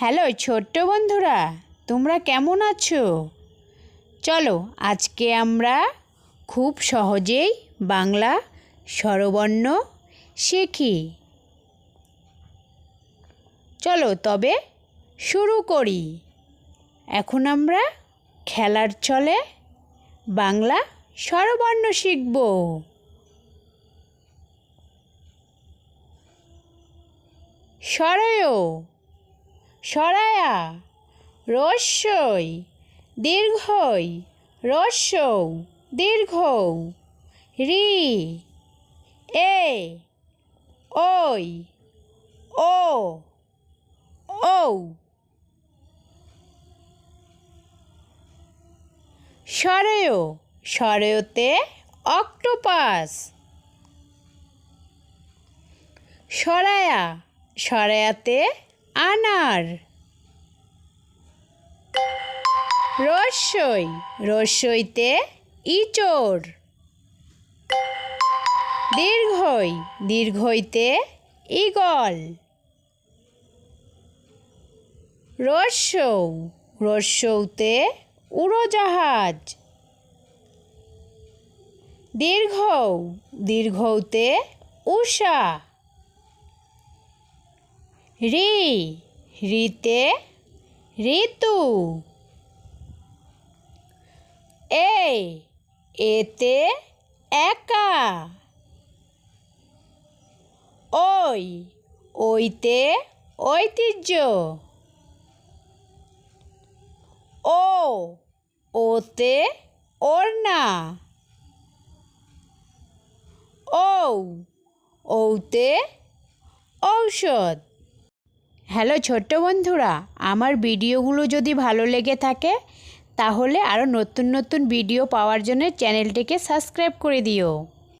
Hello, ছোট্ট বন্ধুরা, তোমরা কেমন আছো? চলো, আজকে আমরা খুব সহজেই বাংলা স্বরবর্ণ শিখি। চলো, তবে শুরু করি। এখন আমরা খেলার চলে বাংলা স্বরবর্ণ শিখব। সরয় সরায়া, রস্যই, দীর্ঘই রস্যৌ দীর্ঘ রি, এ, ওই, ও, ঔ। সরয় সরয়তে অক্টোপাস। সরায়া, সরায়াতে আনার। রস্যই রস্যইতে ইচোর দীর্ঘই দীর্ঘইতে ইগল রস্যৌ রস্যৌতে উড়োজাহাজ। দীর্ঘ দীর্ঘৌতে উষা। রি, রিতে ঋতু। এ এতে একা। ওই, ওইতে ঐতিহ্য। ও, ওতে ওড়না। ঔ, ঔতে ঔষধ। হ্যালো ছোট্ট বন্ধুরা, আমার ভিডিওগুলো যদি ভালো লেগে থাকে, তাহলে আরও নতুন নতুন ভিডিও পাওয়ার জন্য চ্যানেলটিকে সাবস্ক্রাইব করে দিও।